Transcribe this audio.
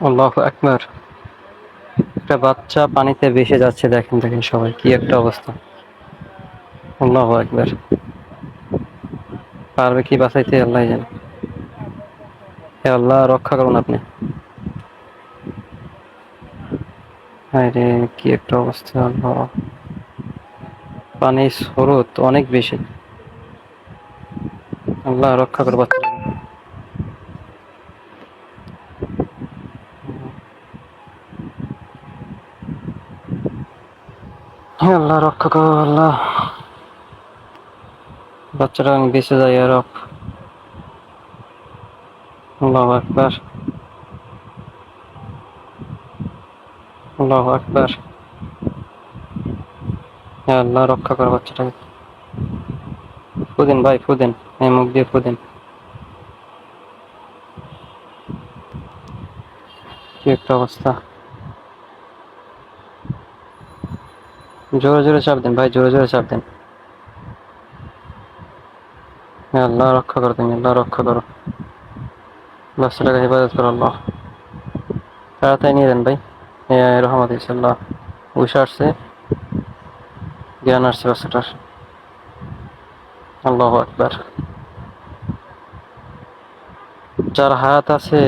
আল্লাহ একবার একটা বাচ্চা পানিতে ভেসে যাচ্ছে, দেখেন দেখেন সবাই, কি একটা অবস্থা। আল্লাহ একবার পারবে কি বাঁচাইতে, আল্লাহ জানে। হে আল্লাহ, রক্ষা করুন আপনি। রে কি একটা অবস্থা, আল্লাহ। পানির স্রোত অনেক বেশি। আল্লাহ, রক্ষা করো হে আল্লাহ, রক্ষা করো আল্লাহ। বাচ্চাটা আমি বেঁচে যাই আর আল্লাহ আকবার। আল্লাহ আকবার। হে আল্লাহ, রক্ষা করো বাচ্চাটাকে। ফুদিন ভাই, ফুদিন। এই মুখ দিয়ে ফুদিন। কি একটা অবস্থা। জোরে জোরে চাপ দেন, ভাই, জোরে জোরে চাপ দেন। আল্লাহ, রক্ষা করো তুমি, আল্লাহ, রক্ষা করো। বাচ্চাটাকে হেফাজত করো, আল্লাহ। তাড়াতাড়ি নিয়ে দেন ভাই। রহমত ইসাল্লাহ উষা আসছে। জ্ঞান আসছে বাচ্চাটার। আল্লাহ একবার যার হাত আছে